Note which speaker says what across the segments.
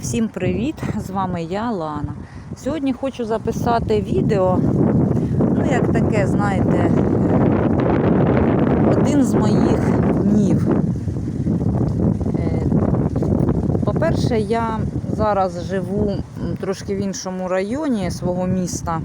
Speaker 1: Всім привіт! З вами я, Лана. Сьогодні хочу записати відео. Ну, як таке, знаєте, один з моїх днів. Е, По-перше, я зараз живу трошки в іншому районі свого міста.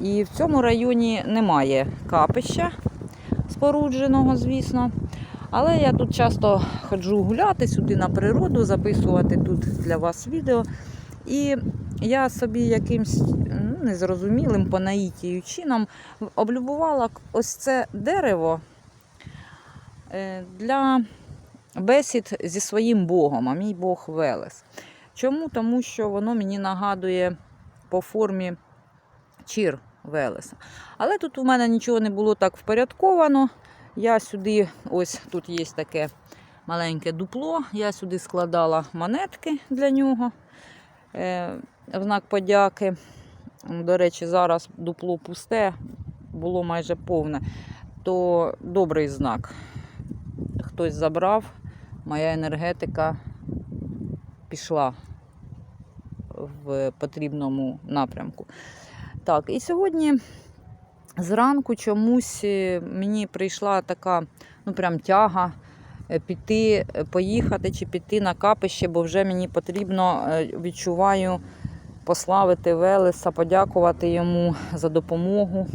Speaker 1: І в цьому районі немає капища спорудженого, звісно. Але я тут часто ходжу гуляти сюди на природу, записувати тут для вас відео. І я собі якимсь ну, незрозумілим по наїтію чином облюбувала ось це дерево е, для бесід зі своїм Богом, а мій Бог Велес. Чому? Тому що воно мені нагадує по формі чір Велеса. Але тут у мене нічого не було так впорядковано. Я сюди, ось тут є таке маленьке дупло. Я сюди складала монетки для нього е, в знак подяки. До речі, зараз дупло пусте, було майже повне. То добрий знак. Хтось забрав, моя енергетика пішла в потрібному напрямку. Так, і сьогодні зранку чомусь е, мені прийшла така, ну прям тяга е, піти, е, поїхати чи піти на капище, бо вже мені потрібно, відчуваю, пославити Велеса, подякувати йому за допомогу.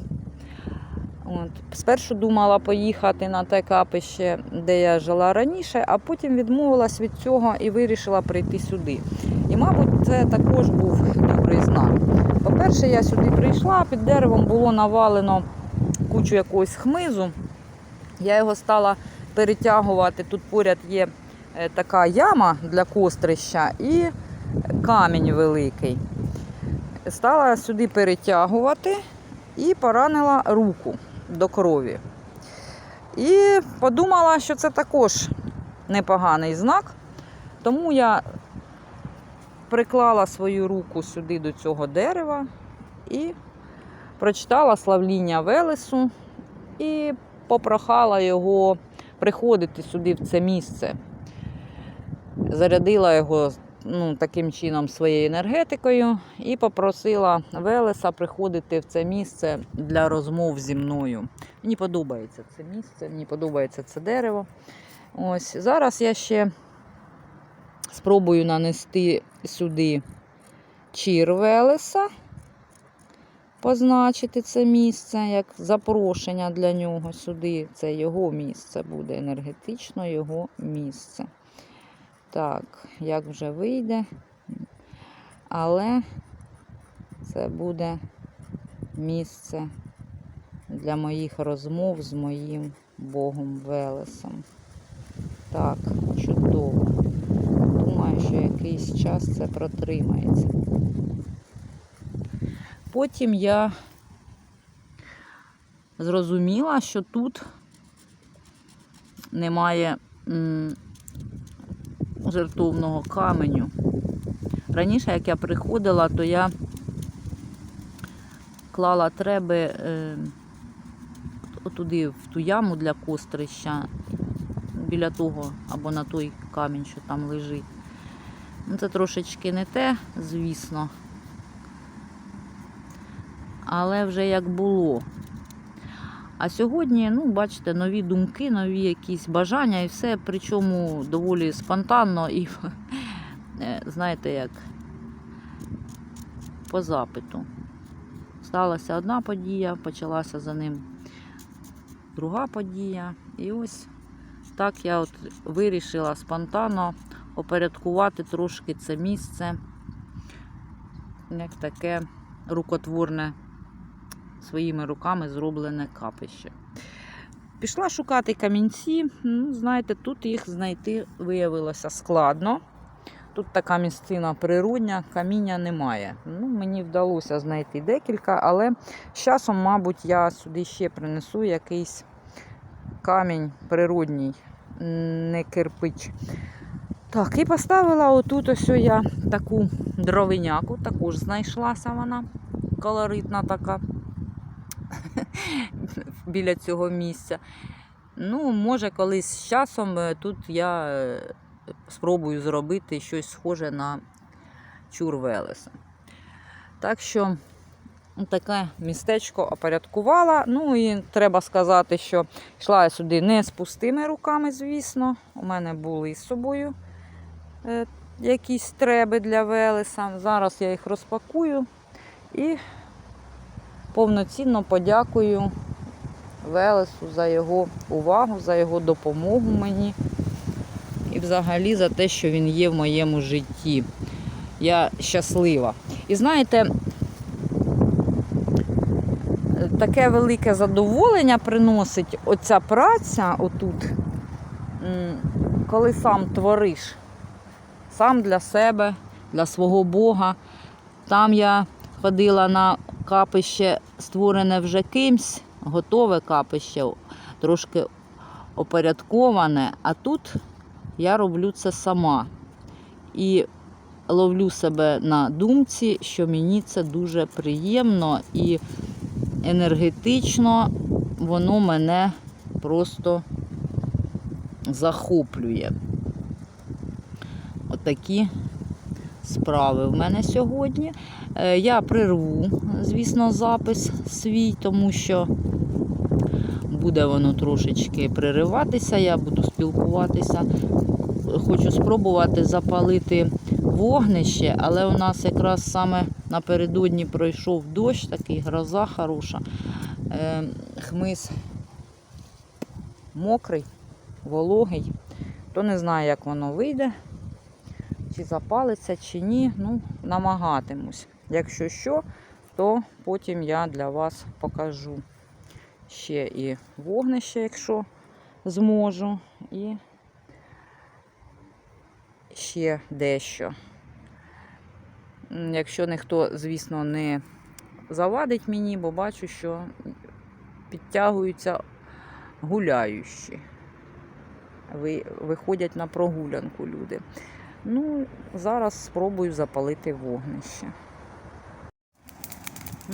Speaker 1: От. Спершу думала поїхати на те капище, де я жила раніше, а потім відмовилась від цього і вирішила прийти сюди. І, мабуть, це також був добрий По-перше, я сюди прийшла, під деревом було навалено кучу якогось хмизу. Я його стала перетягувати. Тут поряд є е, така яма для кострища і камінь великий. Стала сюди перетягувати і поранила руку до крові. І подумала, що це також непоганий знак. Тому я приклала свою руку сюди до цього дерева і прочитала славління Велесу і попрохала його приходити сюди в це місце. Зарядила його ну, таким чином своєю енергетикою і попросила Велеса приходити в це місце для розмов зі мною. Мені подобається це місце, мені подобається це дерево. Ось зараз я ще спробую нанести сюди чір Велеса, позначити це місце як запрошення для нього сюди. Це його місце буде, енергетично його місце. Так, як вже вийде, але це буде місце для моїх розмов з моїм Богом Велесом. Так, чудово. Якийсь час це протримається. Потім я зрозуміла, що тут немає жертовного каменю. Раніше, як я приходила, то я клала треби е, отуди, в ту яму для кострища, біля того або на той камінь, що там лежить. Ну, Це трошечки не те, звісно. Але вже як було. А сьогодні, ну, бачите, нові думки, нові якісь бажання і все, причому доволі спонтанно і, е, знаєте, як по запиту. Сталася одна подія, почалася за ним друга подія. І ось так я от вирішила спонтанно опорядкувати трошки це місце, як таке рукотворне своїми руками зроблене капище. Пішла шукати камінці. Ну, знаєте, тут їх знайти виявилося складно. Тут така місцина природня, каміння немає. Ну, Мені вдалося знайти декілька, але з часом, мабуть, я сюди ще принесу якийсь камінь природній, не кирпич. Так, і поставила отут ось я таку дровиняку, також знайшлася вона колоритна така біля цього місця. Ну, може, колись з часом е, тут я е, спробую зробити щось схоже на чур Велеса. Так що ну, таке містечко опорядкувала. Ну і треба сказати, що йшла я сюди не з пустими руками, звісно. У мене були із собою якісь треби для Велеса. Зараз я їх розпакую і повноцінно подякую Велесу за його увагу, за його допомогу мені і взагалі за те, що він є в моєму житті. Я щаслива. І знаєте, таке велике задоволення приносить оця праця отут, коли сам твориш, сам для себе, для свого Бога. Там я ходила на капище, створене вже кимсь, готове капище, трошки опорядковане, а тут я роблю це сама. І ловлю себе на думці, що мені це дуже приємно і енергетично воно мене просто захоплює. Отакі справи в мене сьогодні. Е, Я прерву, звісно, запис свій, тому що буде воно трошечки перериватися, я буду спілкуватися. Хочу спробувати запалити вогнище, але у нас якраз саме напередодні пройшов дощ, такий гроза хороша. Е, Хмиз мокрий, вологий, то не знаю, як воно вийде, чи запалиться, чи ні. Ну, намагатимусь. Якщо що, то потім я для вас покажу ще і вогнище, якщо зможу, і ще дещо. Якщо ніхто, звісно, не завадить мені, бо бачу, що підтягуються гуляючі. Виходять на прогулянку люди. Ну, зараз спробую запалити вогнище.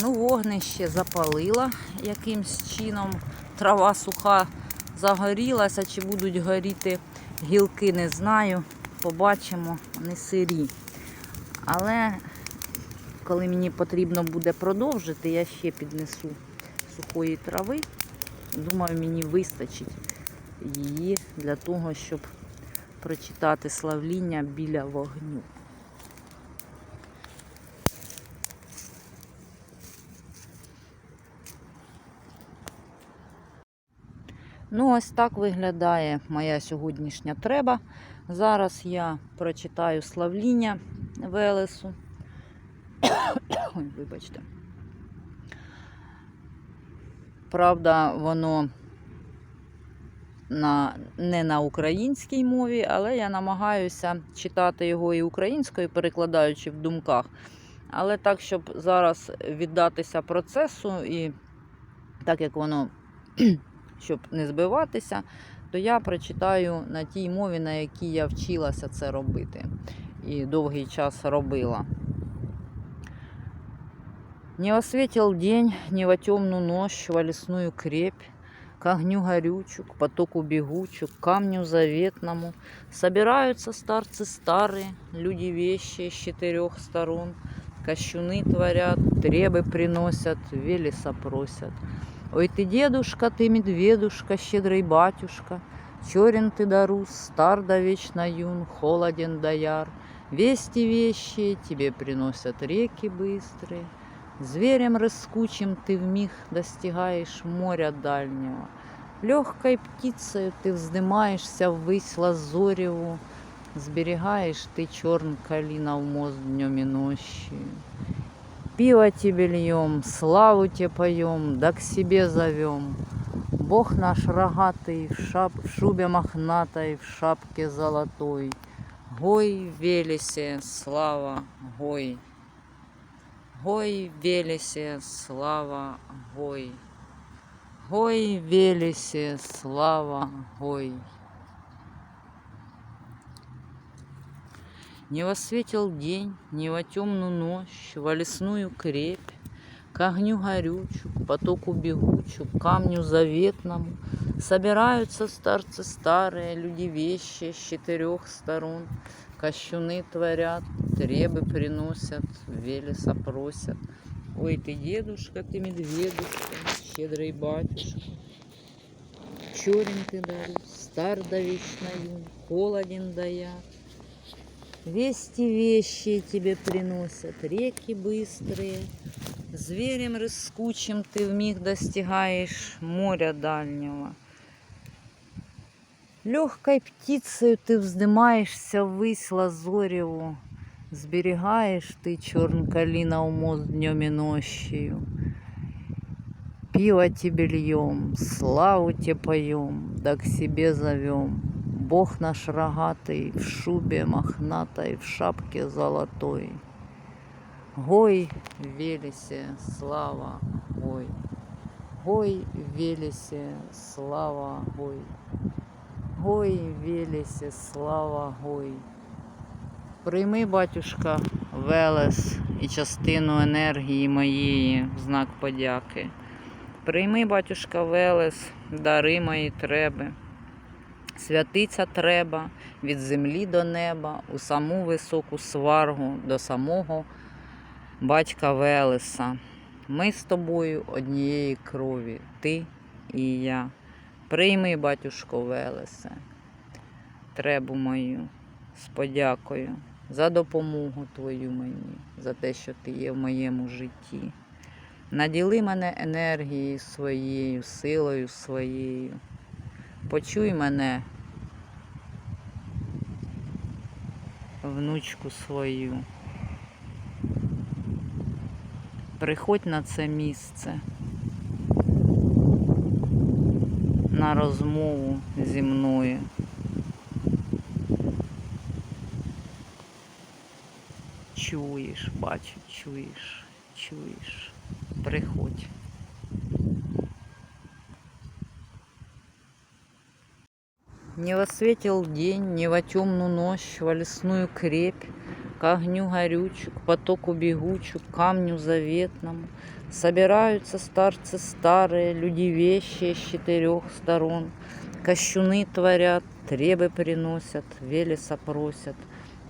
Speaker 1: Ну, вогнище запалила якимсь чином. Трава суха загорілася, чи будуть горіти гілки, не знаю. Побачимо, вони сирі. Але коли мені потрібно буде продовжити, я ще піднесу сухої трави. Думаю, мені вистачить її для того, щоб прочитати славління біля вогню. Ну, ось так виглядає моя сьогоднішня треба. Зараз я прочитаю славління Велесу. Ой, вибачте. Правда, воно на, не на українській мові, але я намагаюся читати його і українською, перекладаючи в думках. Але так, щоб зараз віддатися процесу, і так як воно, щоб не збиватися, то я прочитаю на тій мові, на якій я вчилася це робити. І довгий час робила. Не осветил день, не во темную ночь, во лесную крепь, к огню горючу, к потоку бегучу, к камню заветному. Собираются старцы старые, люди вещи с четырех сторон, кощуны творят, требы приносят, велеса просят. Ой ты, дедушка, ты медведушка, щедрый батюшка, Черен ты да рус, стар да вечно юн, холоден да яр. Вести вещи тебе приносят реки быстрые, Зверем рыскучим ты вмиг достигаешь моря дальнего. Легкой птицей ты вздымаешься ввысь лазореву, Сберегаешь ты черн калина в мост днем и ночью. Пиво тебе льем, славу тебе поем, да к себе зовем. Бог наш рогатый, в, шап... в шубе мохнатой, в шапке золотой. Гой, Велесе, слава, гой. Гой, Велесе, слава, гой. Гой, Велесе, слава, гой. Не во светил день, не во темную ночь, во лесную крепь, к огню горючу, к потоку бегучу, к камню заветному. Собираются старцы старые, люди вещи с четырех сторон. Кощуны творят, требы приносят, велеса просят. Ой, ты дедушка, ты медведушка, щедрый батюшка. Черен ты дарю, стар да вечно юн, холоден да яр. Вести вещи тебе приносят, реки быстрые. Зверем рыскучим ты вмиг достигаешь моря дальнего. Легкой птицею ты вздымаешься ввысь лазореву, Сберегаешь ты черн калина мост днем и нощью. Пиво тебе льем, славу тебе поем, да к себе зовем. Бог наш рогатый в шубе мохнатой, в шапке золотой. Гой, Велесе, слава, гой. Гой, Велесе, слава, гой. Гой, Велесе, слава, гой. Прийми, батюшка, Велес і частину енергії моєї в знак подяки. Прийми, батюшка, Велес, дари мої треби. Святиця треба від землі до неба, у саму високу сваргу до самого батька Велеса. Ми з тобою однієї крові, ти і я. Прийми, батюшко Велесе, требу мою з подякою за допомогу твою мені, за те, що ти є в моєму житті. Наділи мене енергією своєю, силою своєю. Почуй мене, внучку свою. Приходь на це місце на розмову зі мною. Чуєш, бачу, чуєш, чуєш. Приходь. Не во светил день, не во темную ночь, во лесную крепь, к огню горючу, к потоку бегучу, к камню заветному. Собираются старцы старые, люди вещи с четырех сторон. Кощуны творят, требы приносят, велеса просят.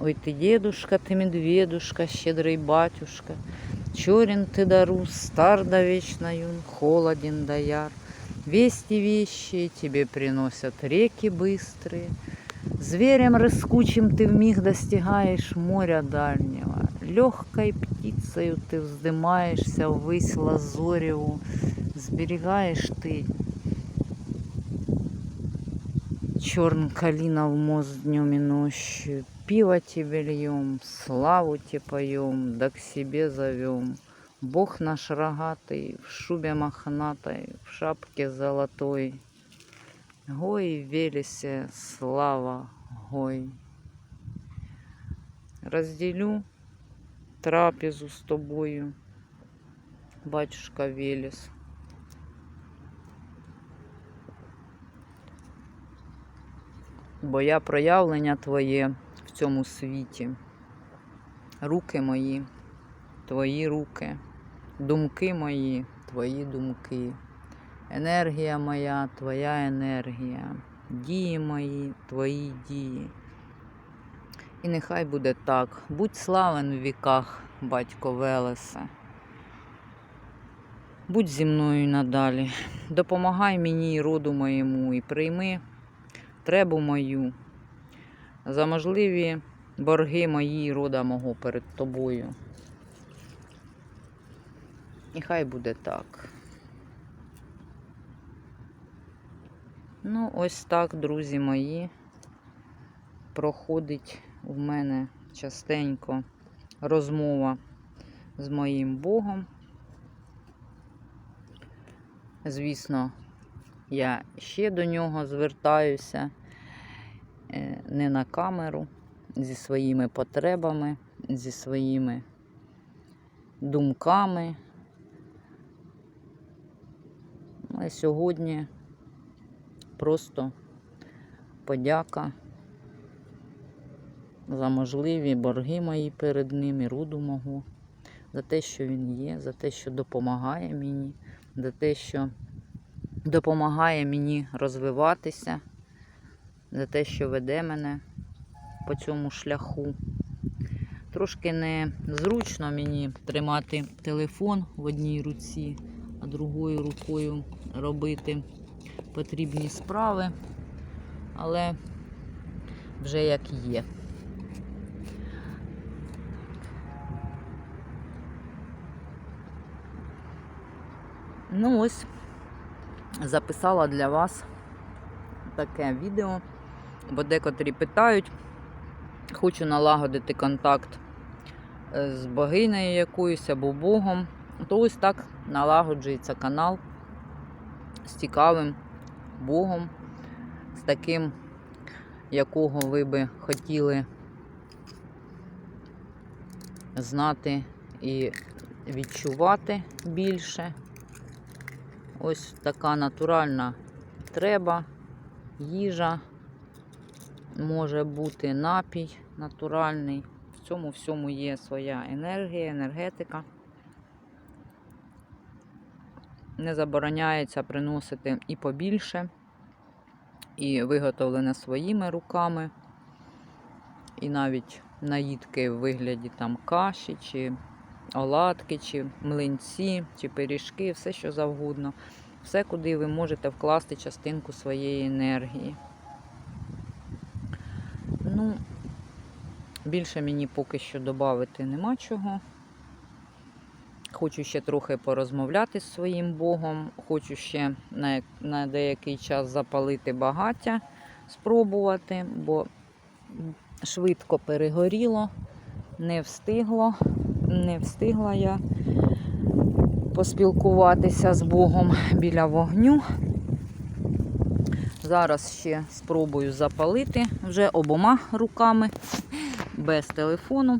Speaker 1: Ой, ты дедушка, ты медведушка, щедрый батюшка. Черен ты дару, стар да вечно юн, холоден да яр. Вести вещи тебе приносят реки быстрые. Зверем рыскучим ты вмиг достигаешь моря дальнего. Легкой птицею ты вздымаешься ввысь лазореву. Сберегаешь ты черн калина в мост днем и ночью. Пиво тебе льем, славу тебе поем, да к себе зовем. Бог наш рогатый, в шубе мохнатой, в шапке золотой. Гой, Велесе, слава, гой. Разделю трапезу с тобою, батюшка Велес. Бо я проявлення твоє в цьому світі. Руки мої, твої руки, думки мої, твої думки. Енергія моя, твоя енергія, дії мої, твої дії. І нехай буде так. Будь славен в віках, батько Велесе. Будь зі мною надалі. Допомагай мені і роду моєму і прийми требу мою за можливі борги мої і рода мого перед тобою. І хай буде так. Ну, ось так, друзі мої, проходить в мене частенько розмова з моїм Богом. Звісно, я ще до нього звертаюся е, не на камеру, зі своїми потребами, зі своїми думками. Але сьогодні просто подяка за можливі борги мої перед ним і руду мого за те, що він є, за те, що допомагає мені, за те, що допомагає мені розвиватися, за те, що веде мене по цьому шляху. Трошки незручно мені тримати телефон в одній руці, а другою рукою робити потрібні справи, але вже як є. Ну ось, записала для вас таке відео, бо декотрі питають, хочу налагодити контакт е, з богинею якоюсь або Богом, то ось так налагоджується канал з цікавим Богом, з таким, якого ви би хотіли знати і відчувати більше. Ось така натуральна треба, їжа, може бути напій натуральний. В цьому всьому є своя енергія, енергетика. Не забороняється приносити і побільше, і виготовлене своїми руками, і навіть наїдки в вигляді там каші, чи оладки, чи млинці, чи пиріжки, все що завгодно. Все, куди ви можете вкласти частинку своєї енергії. Ну, більше мені поки що додати нема чого. Хочу ще трохи порозмовляти з своїм Богом. Хочу ще на, на деякий час запалити багаття, спробувати, бо швидко перегоріло, не встигло, не встигла я поспілкуватися з Богом біля вогню. Зараз ще спробую запалити вже обома руками, без телефону.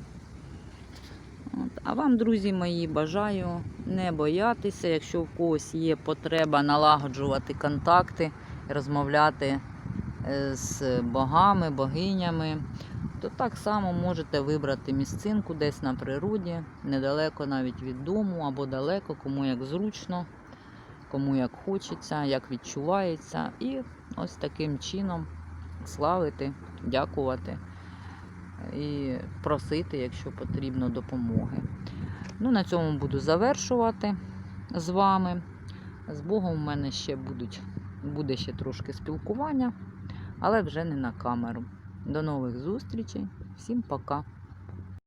Speaker 1: От. А вам, друзі мої, бажаю не боятися, якщо в когось є потреба налагоджувати контакти, розмовляти е, з богами, богинями, то так само можете вибрати місцинку десь на природі, недалеко навіть від дому або далеко, кому як зручно, кому як хочеться, як відчувається. І ось таким чином славити, дякувати і просити, якщо потрібно, допомоги. Ну, на цьому буду завершувати з вами. З Богом у мене ще будуть, буде ще трошки спілкування, але вже не на камеру. До нових зустрічей. Всім пока!